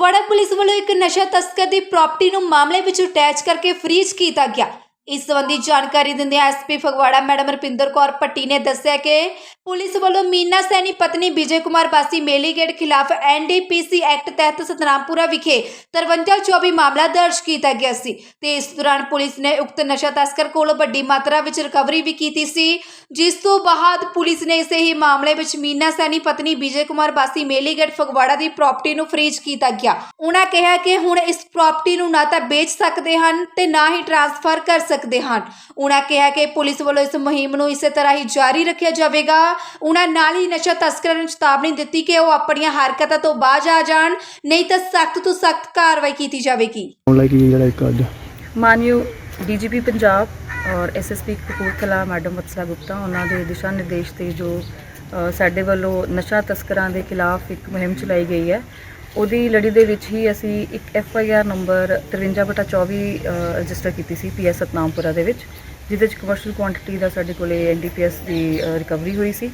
Phagwara police ਵੱਲੋਂ ਇੱਕ ਨਸ਼ਾ ਤਸਕਰ ਦੀ ਪ੍ਰਾਪਰਟੀ ਨੂੰ ਮਾਮਲੇ ਵਿੱਚ ਅਟੈਚ ਕਰਕੇ ਫ੍ਰੀਜ਼ ਕੀਤਾ ਗਿਆ। ਇਸ ਸੰਬੰਧੀ ਜਾਣਕਾਰੀ ਦਿੰਦਿਆਂ ਐਸਪੀ ਫਗਵਾੜਾ ਮੈਡਮ ਰਪਿੰਦਰ ਕੌਰ ਪੱਟੀ ਨੇ ਦੱਸਿਆ ਕਿ ਪੁਲਿਸ ਵੱਲੋਂ ਮੀਨਾ ਸੈਣੀ ਪਤਨੀ ਵਿਜੇ ਕੁਮਾਰ ਬਾਸੀ ਮੇਲੀਗੇਟ ਖਿਲਾਫ ਐਨਡੀਪੀਸੀ ਐਕਟ ਤਹਿਤ ਸਤਨਾਮਪੁਰਾ ਵਿਖੇ 5324 ਮਾਮਲਾ ਦਰਜ ਕੀਤਾ ਗਿਆ ਸੀ ਤੇ ਇਸ ਦੌਰਾਨ ਪੁਲਿਸ ਨੇ ਉਕਤ ਨਸ਼ਾ ਤਸਕਰ ਕੋਲੋਂ ਵੱਡੀ ਮਾਤਰਾ ਵਿੱਚ ਰਿਕਵਰੀ ਵੀ ਕੀਤੀ ਸੀ, ਜਿਸ ਤੋਂ ਬਾਅਦ ਪੁਲਿਸ ਨੇ ਇਸੇ ਹੀ ਮਾਮਲੇ ਵਿੱਚ ਮੀਨਾ ਸੈਣੀ ਪਤਨੀ ਵਿਜੇ ਕੁਮਾਰ ਬਾਸੀ ਮੇਲੀਗੇਟ ਫਗਵਾੜਾ ਦੀ ਪ੍ਰਾਪਰਟੀ ਨੂੰ ਫ੍ਰੀਜ਼ ਕੀਤਾ ਗਿਆ। ਉਹਨਾਂ ਕਿਹਾ ਕਿ ਹੁਣ ਇਸ ਪ੍ਰਾਪਰਟੀ ਨੂੰ ਨਾ ਤਾਂ ਵੇਚ ਸਕਦੇ ਹਨ ਤੇ ਨਾ ਹੀ ਟ੍ਰਾਂਸਫਰ ਕਰ ਸਕਦੇ ਹਨ। ਉਹਨਾਂ ਕਿਹਾ ਕਿ ਪੁਲਿਸ ਵੱਲੋਂ ਇਸ ਮੁਹਿੰਮ ਨੂੰ ਇਸੇ ਤਰ੍ਹਾਂ ਹੀ ਜਾਰੀ ਰੱਖਿਆ ਜਾਵੇਗਾ। ਉਹਨਾਂ ਨਾਲ ਹੀ ਨਸ਼ਾ ਤਸਕਰਾਂ ਨੂੰ ਚੇਤਾਵਨੀ ਦਿੱਤੀ ਕਿ ਉਹ ਆਪਣੀਆਂ ਹਰਕਤਾਂ ਤੋਂ ਬਾਜ਼ ਆ ਜਾਣ ਨਹੀਂ ਤਾਂ ਸਖਤ ਤੋਂ ਸਖਤ ਕਾਰਵਾਈ ਕੀਤੀ ਜਾਵੇਗੀ। ਹੁਣ ਲੈ ਕੇ ਜਿਹੜਾ ਇੱਕ ਅੱਜ? ਮਾਨਯੋਗ ਡੀਜੀਪੀ ਪੰਜਾਬ ਔਰ ਐਸਐਸਪੀ ਕਪੂਰਥਲਾ ਮੈਡਮ ਵਤਸਾ ਗੁਪਤਾ ਉਹਨਾਂ ਦੇ ਦਿਸ਼ਾ ਨਿਰਦੇਸ਼ ਤੇ ਜੋ ਸਾਡੇ ਵੱਲੋਂ ਨਸ਼ਾ ਤਸਕਰਾਂ ਦੇ ਖਿਲਾਫ ਇੱਕ ਮੁਹਿੰਮ ਚਲਾਈ ਗਈ ਹੈ। ਉਹਦੀ ਲੜੀ ਦੇ ਵਿੱਚ ਹੀ ਅਸੀਂ ਇੱਕ F I R number 53/24 register ਕੀਤੀ ਸੀ ਪੀਐਸ ਸਤਨਾਮਪੁਰਾ ਦੇ ਵਿੱਚ, ਜਿਹਦੇ ਵਿੱਚ ਕਮਰਸ਼ੀਅਲ ਕੁਆਂਟੀਟੀ ਦਾ ਸਾਡੇ ਕੋਲੇ ਐਨਡੀਪੀਐਸ ਦੀ ਰਿਕਵਰੀ ਹੋਈ ਸੀ।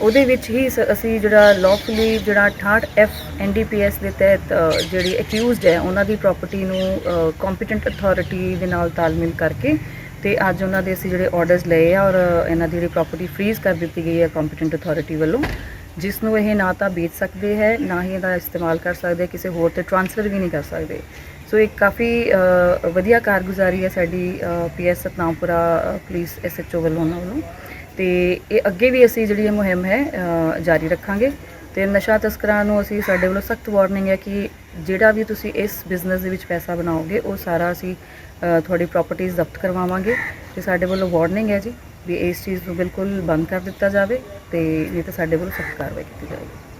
ਉਹਦੇ ਵਿੱਚ ਹੀ ਸ- ਅਸੀਂ ਜਿਹੜਾ ਲੌਫੁਲੀ ਜਿਹੜਾ 68 ਐਫ ਐਨਡੀਪੀਐਸ ਦੇ ਤਹਿਤ ਜਿਹੜੀ ਅਕਿਊਜ਼ਡ ਹੈ, ਉਹਨਾਂ ਦੀ ਪ੍ਰਾਪਰਟੀ ਨੂੰ ਕੰਪੀਟੈਂਟ ਅਥਾਰਟੀ ਦੇ ਨਾਲ ਤਾਲਮੇਲ ਕਰਕੇ ਤੇ ਅੱਜ ਉਹਨਾਂ ਦੇ ਅਸੀਂ ਜਿਹੜੇ ਆਰਡਰਸ ਲਏ ਆ ਔਰ ਇਹਨਾਂ ਦੀ ਜਿਹੜੀ ਪ੍ਰਾਪਰਟੀ ਫ੍ਰੀਜ਼ ਕਰ ਦਿੱਤੀ ਗਈ ਹੈ ਕੰਪੀਟੈਂਟ ਅਥਾਰਟੀ ਵੱਲੋਂ ਜਿਸ ਨੂੰ ਇਹ ਨਾ ਤਾਂ ਵੇਚ ਸਕਦੇ ਹੈ ਨਾ ਹੀ ਇਹਦਾ ਇਸਤੇਮਾਲ ਕਰ ਸਕਦੇ ਕਿਸੇ ਹੋਰ ਤੇ ਟ੍ਰਾਂਸਫਰ ਵੀ ਨਹੀਂ ਕਰ ਸਕਦੇ। ਸੋ ਇੱਕ ਕਾਫੀ ਵਧੀਆ ਕਾਰਗੁਜ਼ਾਰੀ ਹੈ ਸਾਡੀ ਪੀਐਸ ਸਤਨਾਮਪੁਰਾ ਅ, ਪੁਲਿਸ ਐਸਐਚਓ ਵੱਲੋਂ ਉਹਨਾਂ ਵੱਲੋਂ। ਤੇ ਇਹ ਅੱਗੇ ਵੀ ਅਸੀਂ ਜਿਹੜੀ ਇਹ ਮੁਹਿੰਮ ਹੈ ਜਾਰੀ ਰੱਖਾਂਗੇ। ਤੇ ਨਸ਼ਾ ਤਸਕਰਾਂ ਨੂੰ ਅਸੀਂ ਸਾਡੇ ਵੱਲੋਂ ਸਖਤ ਵਾਰਨਿੰਗ ਹੈ ਕਿ ਜਿਹੜਾ ਵੀ ਤੁਸੀਂ ਇਸ ਬਿਜ਼ਨਸ ਦੇ ਵਿੱਚ ਪੈਸਾ ਬਣਾਓਗੇ ਉਹ ਸਾਰਾ ਅਸੀਂ ਤੁਹਾਡੀ ਪ੍ਰਾਪਰਟੀਆਂ ਜ਼ਬਤ ਕਰਵਾਵਾਂਗੇ। ਤੇ ਸਾਡੇ ਵੱਲੋਂ ਵਾਰਨਿੰਗ ਹੈ ਜੀ ਵੀ ਇਸ ਚੀਜ਼ ਨੂੰ ਬਿਲਕੁਲ ਬੰਦ ਕਰ ਦਿੱਤਾ ਜਾਵੇ। ਤੇ ਨਹੀਂ ਤਾਂ ਸਾਡੇ ਵੱਲੋਂ ਸਖਤ ਕਾਰਵਾਈ ਕੀਤੀ ਜਾਵੇਗੀ